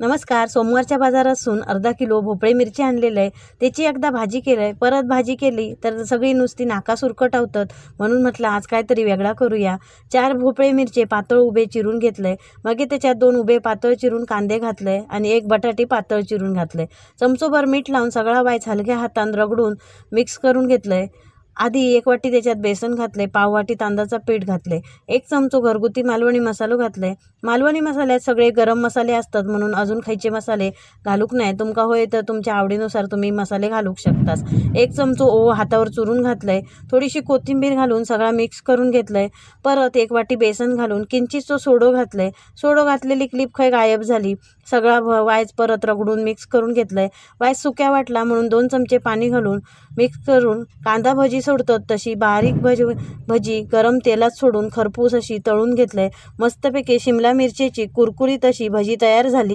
नमस्कार सोमवारच्या बाजारात असून अर्धा किलो भोपळे मिरची आणलेलं आहे. त्याची एकदा भाजी केलं आहे परत भाजी केली तर सगळी नुसती नाका सुरकटावतात म्हणून म्हटलं आज काहीतरी वेगळा करूया. चार भोपळे मिरचे पातळ उभे चिरून घेतले मग त्याच्यात दोन उभे पातळ चिरून कांदे घातले आणि एक बटाटी पातळ चिरून घातले चमचोभर मीठ लावून सगळा वायच हलक्या हातान रगडून मिक्स करून घेतलंय. आधी एक वाटी त्याच्यात बेसन घातले पाव वाटी तांदळाचं पीठ घातले एक चमचो घरगुती मालवणी मसालो घातले मालवणी मसाल्यात सगळे गरम मसाले असतात म्हणून अजून खायचे मसाले घालूक नाही. तुमका होय तर तुमच्या आवडीनुसार तुम्ही मसाले घालूक शकतास. एक चमचो ओवा हातावर चुरून घातलंय थोडीशी कोथिंबीर घालून सगळा मिक्स करून घेतलंय परत एक वाटी बेसन घालून किंचित तो सोडो घातलंय. सोडो घातलेली क्लिप खय गायब झाली? सगळा वायज वायच परत रगडून मिक्स करून घेतलंय. वायच सुक्या वाटला म्हणून दोन चमचे पाणी घालून मिक्स करून कांदा भजी सोडतात. तशी बारीक भजी भजी गरम तेलात सोडून खरपूस अशी तळून घेतलंय. मस्तपैकी शिमला मिरचीची कुरकुरीत अशी भजी तयार झाली.